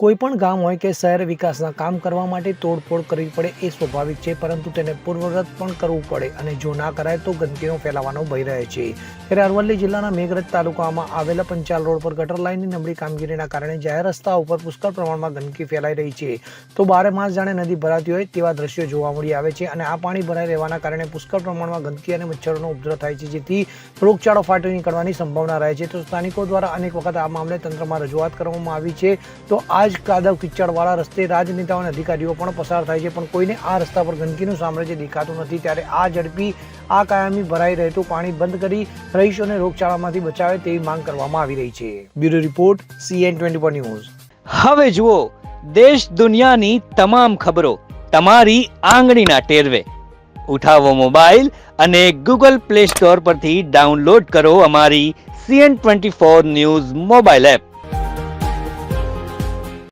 કોઈ પણ ગામ હોય કે શહેર વિકાસના કામ કરવા માટે તોડફોડ કરવી પડે એ સ્વાભાવિક છે, પરંતુ તેને પૂર્વરત પણ કરવું પડે અને જો ના કરાય તો ગંદકીનો ફેલાવાનો ભય રહે છે. ત્યારે અરવલ્લી જિલ્લાના મેઘરજ તાલુકામાં આવેલા પંચાલ રોડ પર ગટર લાઇનની નબળી કામગીરીના કારણે જાહેર રસ્તા ઉપર પુષ્કળ પ્રમાણમાં ગંદકી ફેલાઈ રહી છે. તો બારે માસ જાણે નદી ભરાતી હોય તેવા દ્રશ્યો જોવા મળી આવે છે અને આ પાણી ભરાઈ રહેવાના કારણે પુષ્કળ પ્રમાણમાં ગંદકી અને મચ્છરોનો ઉપદ્રવ થાય છે, જેથી રોગચાળો ફાટી નીકળવાની સંભાવના રહે છે. તો સ્થાનિકો દ્વારા અનેક વખત આ મામલે તંત્રમાં રજૂઆત કરવામાં આવી છે. તો આ જ કાદવ કિચડવાળા રસ્તે રાજનેતાઓ અને અધિકારીઓ પણ પસાર થાય છે, પણ કોઈને આ રસ્તા પર ગંદકીનું સામ્રાજ્ય દેખાતું નથી. ત્યારે આ ઝડપી, આ કાયમી ભરાઈ રહેતું પાણી બંધ કરી રહીશોને રોગચાળામાંથી બચાવે તેવી માંગ કરવામાં આવી રહી છે. Bureau report CN twenty news. હવે જુઓ, દેશ દુનિયાની તમામ ખબરો તમારી આંગળીના ટેરવે. ઉઠાવો મોબાઈલ અને ગૂગલ પ્લે સ્ટોર પરથી ડાઉનલોડ કરો અમારી CN twenty four news mobile app.